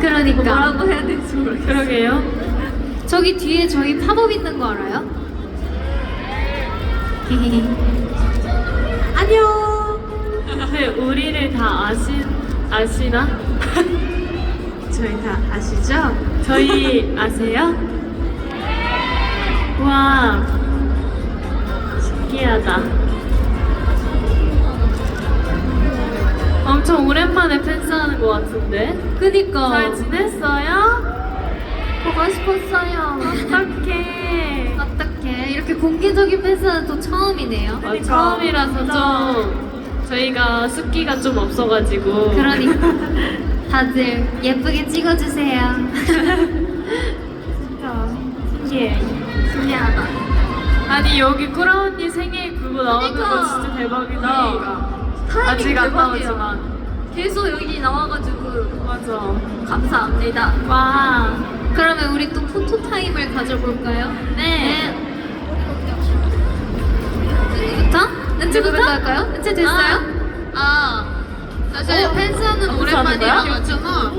그러니까 뭐 뭐라고 해야 될지 모르겠어요. 그러게요. 저기 뒤에 저희 팝업 있는 거 알아요? 안녕. 네, 우리를 다 아시 아시나? 저희 다 아시죠? 저희 아세요? 와 신기하다. 엄청 오랜만에 팬싸하는 것 같은데? 그니까 잘 지냈어요? 보고 싶었어요. 어떡해. 어떡해 이렇게 공개적인 팬사는 또 처음이네요. 아, 처음이라서 좀 저희가 숫기가 좀 없어가지고 그러니까 다들 예쁘게 찍어주세요. 신기해. 신기하다. 아니 여기 꾸라 언니 생일 그거 나오는 거 그러니까. 진짜 대박이다. 아직 안. 나오지만 계속 여기 나와가지고 맞아. 감사합니다. 와. 그러면 우리 또 포토 타임을 가져볼까요? 네. 은지부터? 은지부터 할까요? 은지 됐어요? 아, 사실 어, 팬사는 아, 오랜만이라 했잖아.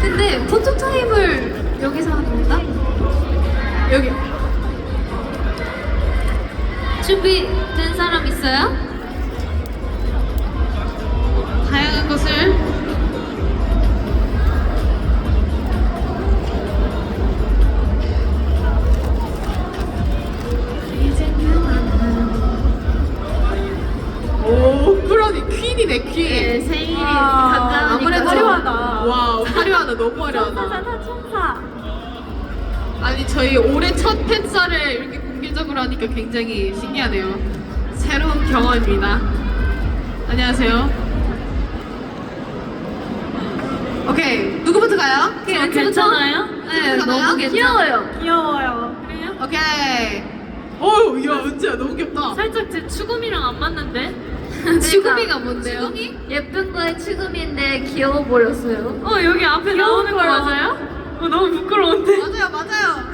근데 포토 타임을 여기서 하는 건가? 오케이 누구부터 가요? 오케이, 저 은지부터? 괜찮아요? 네, 괜찮아요? 너무 괜찮아요. 귀여워요. 그래요? 오케이. 어우 야 은지야 너무 귀엽다. 살짝 제 추금이랑 안 맞는데? 추구미가 뭔데요? 추구미? 예쁜 거에 추구미인데 귀여워 보였어요. 어 여기 앞에 귀여운 나오는 거 거야. 맞아요? 어 너무 부끄러운데. 맞아요 맞아요.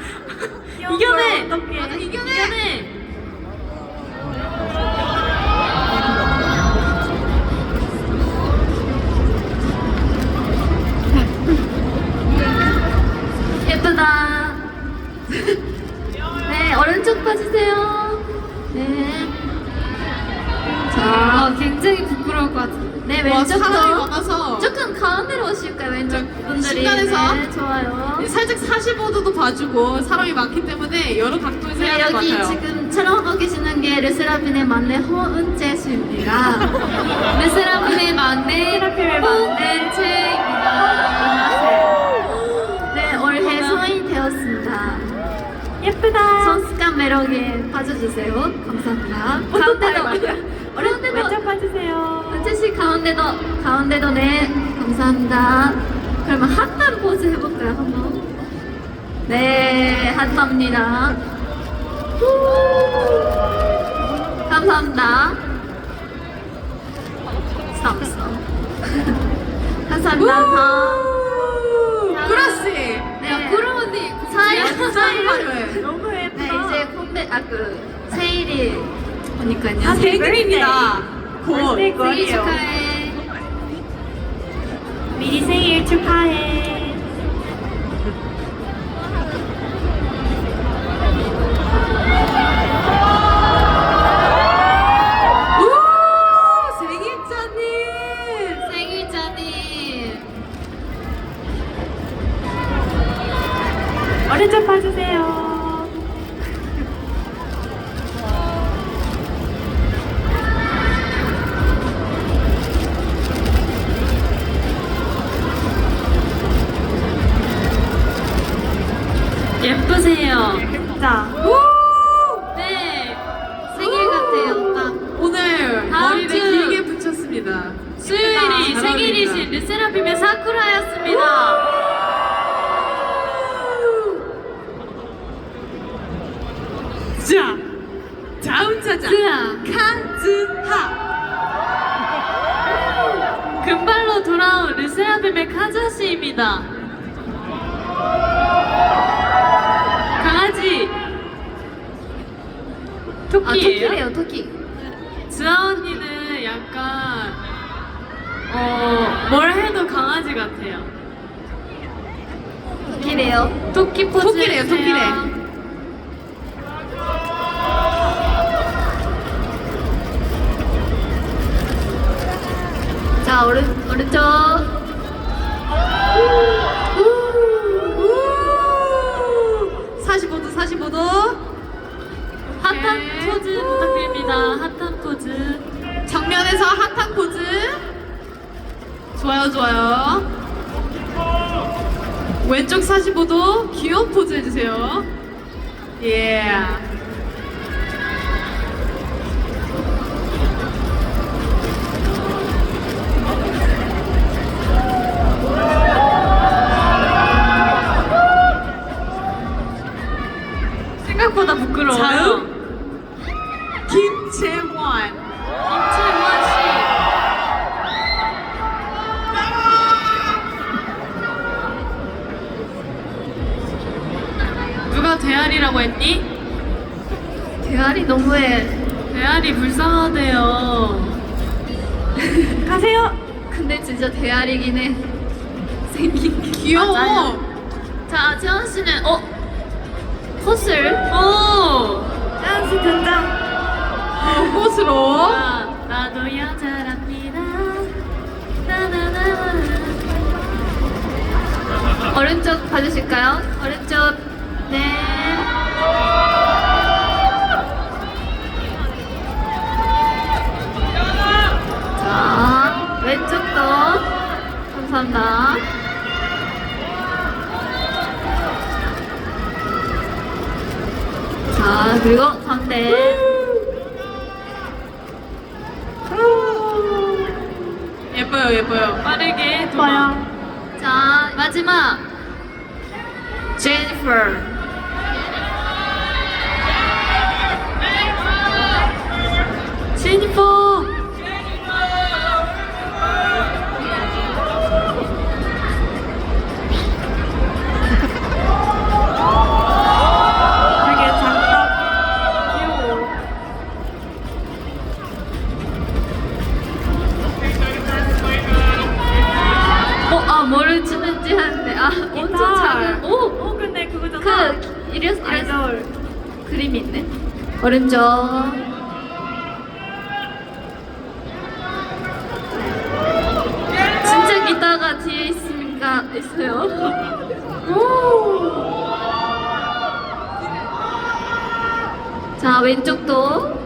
이겨내. 맞아, 이겨내. 이겨내. 예쁘다. 네, 오른쪽 봐주세요. 네. 자, 어, 굉장히 부끄러울 것 같아요. 네, 와 사람이 왼쪽도. 많아서 조금 가운데로 오실까요, 왼쪽 네, 분들이? 중간에서. 네, 좋아요. 살짝 45도도 봐주고 사람이 많기 때문에 여러 각도에서 네, 해야 될 것 여기 같아요. 지금 촬영하고 계시는 게 르세라핌의 막내 허은재 씨입니다. 르세라핌의 막내 르세라핌의 막내. 허은재 입니다. 예쁘다. 성숙한 매력에 빠져주세요. 감사합니다. 가운데도, 가운데도, 봐주세요. 은채 씨 가운데도, 가운데도 네, 감사합니다. 그러면 핫한 포즈 해볼까요, 한번? 네, 핫합니다. 후. 감사합니다. 스톱, 스톱. 감사합니다. 다 사이. 화려해. 너무 네, 예쁘다. 이제 콘데, 아, 그, 생일이 오니까요. 아 생일입니다. 곧. 생일 축하해. 미리 생일 축하해. 오른쪽 봐주세요. 예쁘세요. 돌아온 르세라핌의 카자 씨입니다. 강아지. 아, 토끼예요? 토끼래요, 토끼. 주아 언니는 약간 어, 뭘 해도 강아지 같아요. 토끼래요. 토끼 포즈 토끼래요, 해주세요. 토끼래. 자, 오른, 오른쪽. 우! 45도 45도 핫한 오케이. 포즈 부탁드립니다. 핫한 포즈. 정면에서 핫한 포즈 좋아요 좋아요 왼쪽 45도 귀여운 포즈 해주세요 예 생각보다 부끄러워요. 자음? 김채원 김채원 씨. 누가 대알이라고 했니? 대가리 너무해. 대알이 불쌍하대요. 가세요 근데 진짜 대가리긴 해. 생긴 게. 귀여워 맞아요. 자, 채원 씨는, 어? 컷을? 오! 댄스 등장. 어, 꽃으로 아, 나도 여자랍니다. 나나나. 오른쪽 봐주실까요? 오른쪽. 네. 자, 왼쪽도. 감사합니다. 자, 그리고 가운데. 예뻐요 예뻐요 빠르게 도망. 자, 마지막. 제니퍼. 제니퍼. 이래서, 아이돌. 그림이 있네. 오른쪽. 진짜 기타가 뒤에 있으니까, 있어요. 오! 자, 왼쪽도.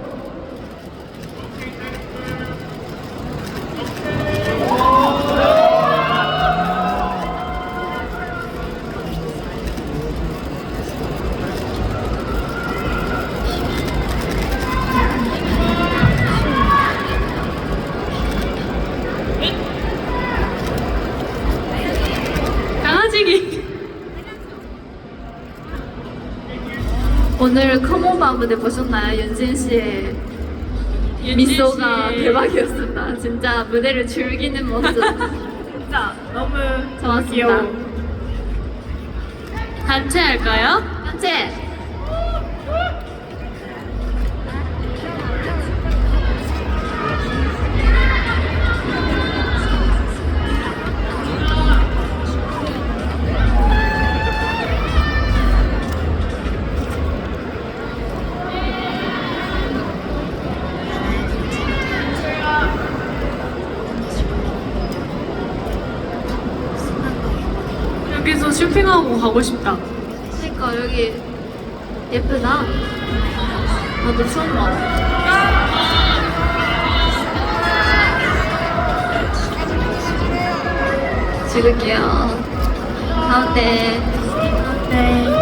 커먼바 무대 보셨나요? 윤진 씨의 미소가 대박이었습니다. 진짜 무대를 즐기는 모습 진짜 너무 좋았습니다. 귀여워. 단체 할까요? 현재 쇼핑하고 가고 싶다. 그러니까 여기 예쁘다. 나도 처음 봐. 찍을게요. 가운데. 네.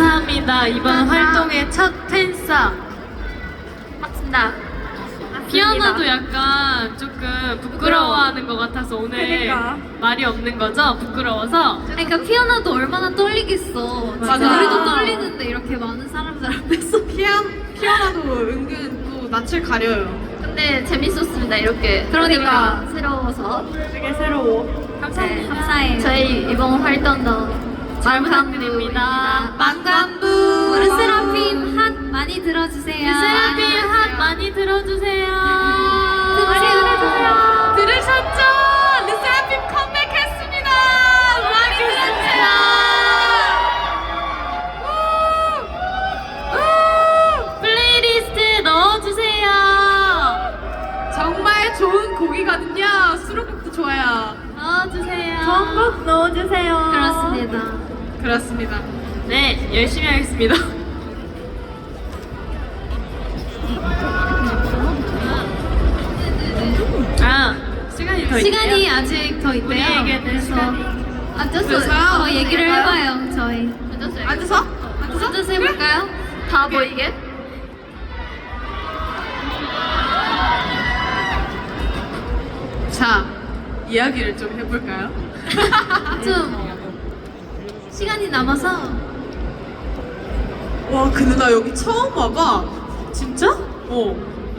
감사합니다. 이번 활동의 첫 팬싸. 맞습니다. 피아노도 약간 조금 부끄러워하는 것 같아서 오늘 그러니까. 말이 없는 거죠? 부끄러워서. 그러니까 피아노도 얼마나 떨리겠어. 진짜 맞아. 우리도 떨리는데 이렇게 많은 사람들 앞에서. 피아, 피아노도 은근 또 낯을 가려요. 근데 재밌었습니다. 이렇게. 그러니까 새로워서. 되게 새로워. 네, 감사해요. 저희 이번 활동도 부탁드립니다. 만관부 르세라핌 핫 많이 들어주세요. 세라핌 핫 많이 들어주세요. 들으세요. 이야기를 좀 해볼까요? 좀 시간이 남아서 와, 근데 나 여기 처음 와봐. 진짜? 어.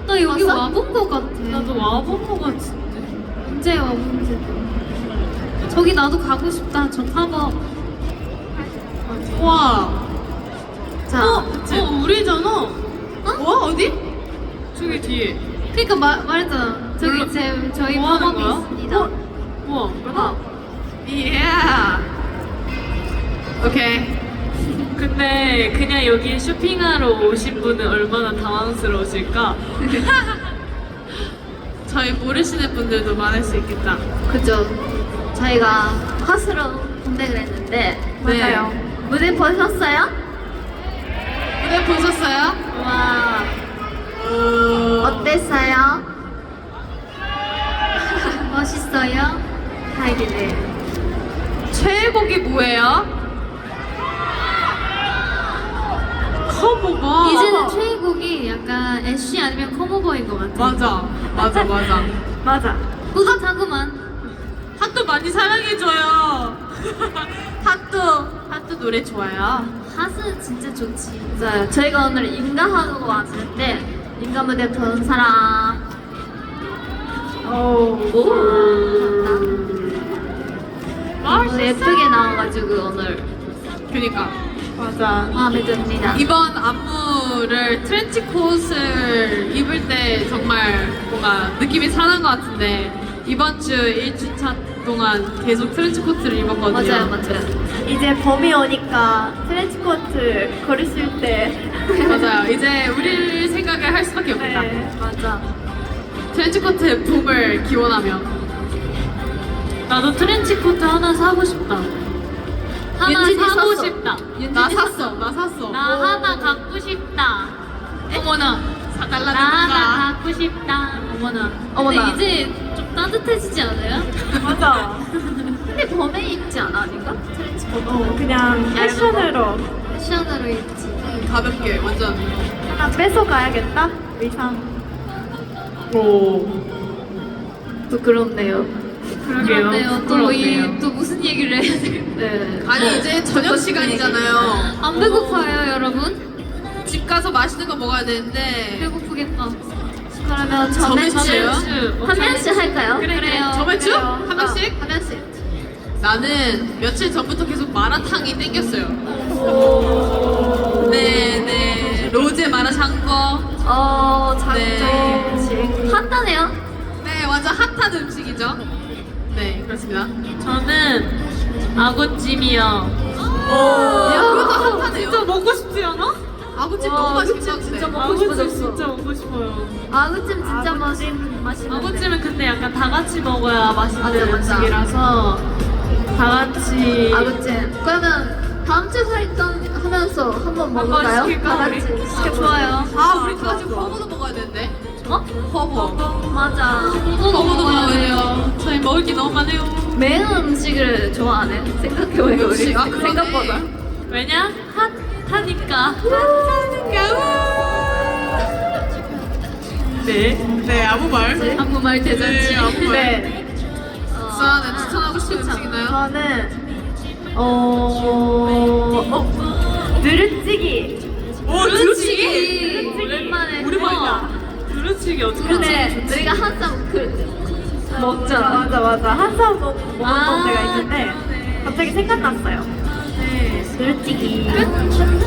나 여기 왔어? 와본 것 같아. 나도 와본 것 같은데. 언제 와본지. 저기 나도 가고 싶다. 저 타버. 와. 자, 어, 어, 우리잖아. 와, 어디? 저기 뒤에. 그러니까 말 말했잖아. 저기. 제 저희 뭐 하는 팝업이 거야? 있습니다. 우와, 어. 예. 오케이. 근데 그냥 여기 쇼핑하러 오신 분은 얼마나 당황스러우실까? 저희 모르시는 분들도 많을 수 있겠다. 그죠. 저희가 컷으로 컴백을 했는데 네. 맞아요. 무대 보셨어요? 무대 보셨어요? 와 어... 어땠어요? 멋있어요? 다행이네. 최애곡이 뭐예요? 커버가 이제는 최애곡이 약간 애쉬 아니면 커머버인 것 같아. 맞아 맞아 맞아 맞아. 뿌듯하구만. 핫도 많이 사랑해줘요 핫도 핫도 노래 좋아요 핫은 진짜 좋지. 맞아요. 저희가 오늘 인가하고 왔는데 인가 무대 본 사람. 오. 너무 예쁘게 나와가지고 오늘 그니까 맞아. 마음에 듭니다. 이번 안무를 트렌치콧을 입을 때 정말 뭔가 느낌이 살아난 것 같은데 이번 주 1주차 동안 계속 트렌치 코트를 입었거든요 맞아요, 맞아요. 이제 봄이 오니까 트렌치코트 걸으실 때 맞아요 이제 우리를 생각을 할 수밖에 없겠다 네. 맞아. 트렌치 코트의 붐을 기원하며 나도 트렌치 코트 하나 사고 싶다. 하나 윤진이 사고 샀어. 싶다. 나 샀어 나 샀어 나 하나 갖고 싶다. 어머나. 나 사달라는 하나 갖고 싶다. 어머나. 어머나. 근데 이제 좀 따뜻해지지 않아요? 맞아. 근데 봄에 입지 않아, 아닌가? 트렌치 코트. 어, 그냥 패션으로 패션으로 입지. 가볍게 완전 하나 뺏어 가야겠다 의상. 오 부끄럽네요. 그러게요. 또, 부끄럽네요. 이, 또 무슨 얘기를 해야 되는데. 아니 이제 저녁 시간이잖아요 안 배고파요, 여러분? 집 가서 맛있는 거 먹어야 되는데 배고프겠다. 그러면? 저매추 한 명씩 할까요? 그래, 그래. 저매추? 그래요. 한 명씩? 어, 한 명씩. 나는 며칠 전부터 계속 마라탕이 땡겼어요 네 네 로제 마라샹궈 어, 네. 장점. 핫하네요. 네 완전 핫한 음식이죠 네 그렇습니다 저는 아구찜이요. 야 그것도 핫하네요 진짜 먹고 싶지 않아? 아구찜 와, 너무 맛있긴 아구찜 한데 진짜 먹- 먹고 아구찜 싶어졌어. 진짜 먹고 싶어요. 아구찜 진짜 맛있는 맛있는데. 아구찜은 근데 약간 다 같이 먹어야 맛있는 맞아, 맞아. 음식이라서 다 같이 아구찜. 그러면 다음 주 활동 하면서 한번 먹을까요? 시킬까, 다 우리? 같이. 시켜 좋아요. 아 우리 다 같이 허브도 먹어야 되는데 어? 허브 맞아. 허브도 먹어야 돼요 저희 먹을 게 너무 많아요 매운 음식을 좋아하네. 생각해보니까 우리 아, 그러네. 생각보다. 왜냐? 핫 하니까. 네. 네, 아무 말. 아무 말 대잔치. 네, 아무 말. 네. 수아는 추천하고 싶은 음식 있나요? 저는 어, 어 누르찌기. 오, 두루치기. 오랜만에 오랜만이다. 두루치기 어떻게 근데. 우리가 항상 그 먹잖아. 맞아 맞아. 한사업 먹었던 아, 때가 있는데 갑자기 생각났어요. 네. 누르찌기.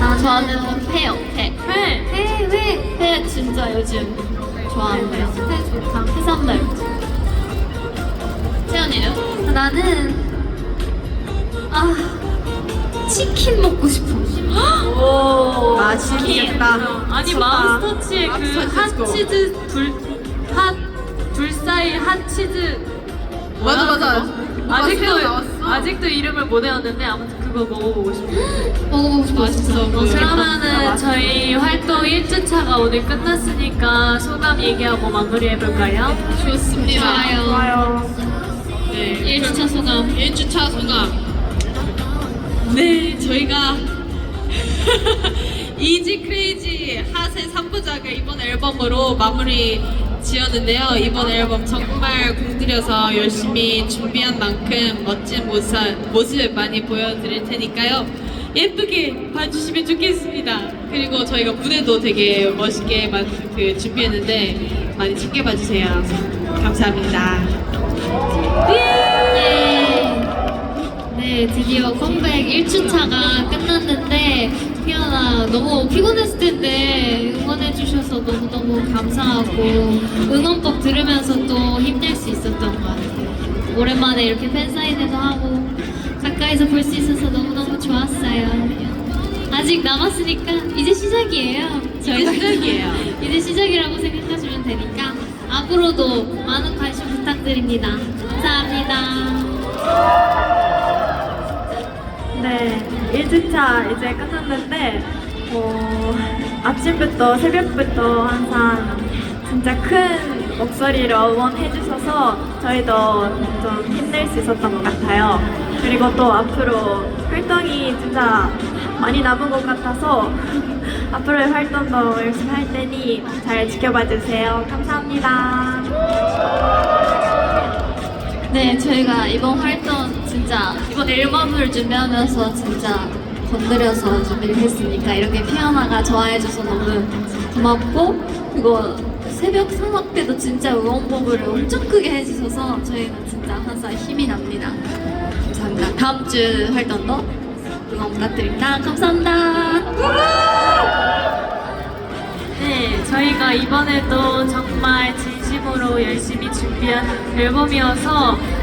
아, 저는 회. 회. 회, 회. 회 진짜 요즘 좋아하는데요. 회 좋다. 해산물. 채연이는? 나는, 아, 치킨 먹고 싶어. 오, 맛있겠다. 아니. 마스터치의 그 마스터치 핫 렛츠고. 치즈 둘핫 둘사이 핫 치즈 맞아, 맞아. 아직도. 아직도 이름을 못 외웠는데 아무튼 그거 먹어보고 싶어요. 먹어보고 싶어. 맛있어. 어, 그러면은 저희 활동 1주차가 오늘 끝났으니까 소감 얘기하고 마무리해볼까요? 좋습니다. 좋아요. 좋아요. 네. 1주차 소감. 1주차 소감. 네, 저희가 이지 크레이지 핫의 3부작을 이번 앨범으로 마무리 지었는데요. 이번 앨범 정말 공들여서 열심히 준비한 만큼 멋진 모습, 모습 많이 보여드릴 테니까요. 예쁘게 봐주시면 좋겠습니다. 그리고 저희가 무대도 되게 멋있게 만, 그 준비했는데 많이 챙겨봐주세요. 감사합니다. 예. 네, 드디어 컴백 1주차가 끝났는데, 피아나 너무 피곤했을 텐데, 응원해주셔서 너무너무 감사하고, 응원법 들으면서 또 힘낼 수 있었던 것 같아요. 오랜만에 이렇게 팬사인회도 하고, 가까이서 볼 수 있어서 너무너무 좋았어요. 아직 남았으니까, 이제 시작이에요. 저희가 시작이에요. 이제 시작이라고 생각하시면 되니까, 앞으로도 많은 관심 부탁드립니다. 감사합니다. 네, 1주차 이제 끝났는데, 어, 아침부터, 새벽부터 항상 진짜 큰 목소리로 응원해주셔서 저희도 좀 힘낼 수 있었던 것 같아요. 그리고 또 앞으로 활동이 진짜 많이 남은 것 같아서 앞으로의 활동도 열심히 할 테니 잘 지켜봐 주세요. 감사합니다. 네, 저희가 이번 활동 진짜 이번 앨범을 준비하면서 진짜 건드려서 준비를 했으니까 이렇게 피아나가 좋아해줘서 너무 고맙고 그리고 새벽 산업 때도 진짜 응원법을 엄청 크게 해주셔서 저희는 진짜 항상 힘이 납니다. 감사합니다. 다음 주 활동도 응원 부탁드립니다. 감사합니다. 네, 저희가 이번에도 정말 진심으로 열심히 준비한 앨범이어서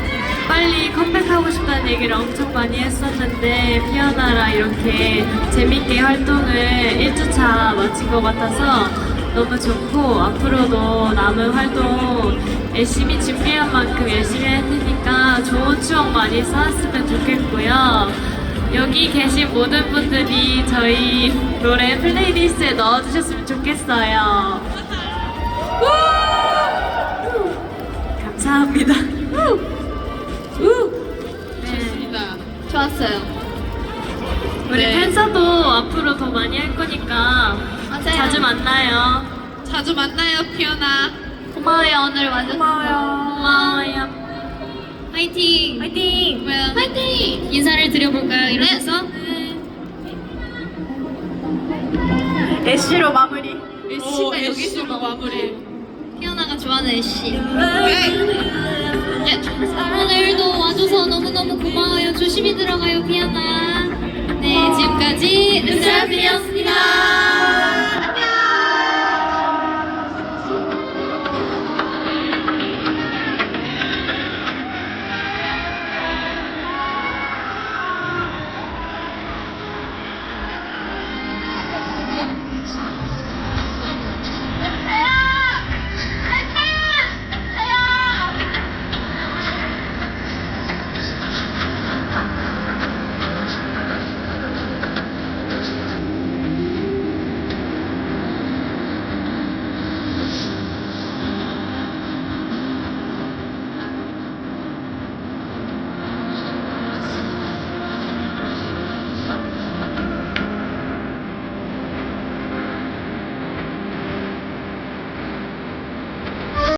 빨리 컴백하고 싶다는 얘기를 엄청 많이 했었는데 피아나랑 이렇게 재밌게 활동을 1주차 마친 것 같아서 너무 좋고 앞으로도 남은 활동 열심히 준비한 만큼 열심히 할 테니까 좋은 추억 많이 쌓았으면 좋겠고요. 여기 계신 모든 분들이 저희 노래 플레이리스트에 넣어주셨으면 좋겠어요. 감사합니다. 네. 좋았어요. 우리 네. 팬사도 앞으로 더 많이 할 거니까 맞아요. 자주 만나요. 자주 만나요, 피어나. 고마워요. 오늘 완전 고마워요. 고마워요. 화이팅! 화이팅! 화이팅! 인사를 드려볼까요? 이러셔서 애쉬로 마무리. 오, 애쉬로 마무리. 피아나가 좋아하는 애쉬. 네. 네? 다른 일도 와줘서 너무너무 고마워요. 조심히 들어가요, 피아나. 네, 지금까지 은사비였습니다. 안녕.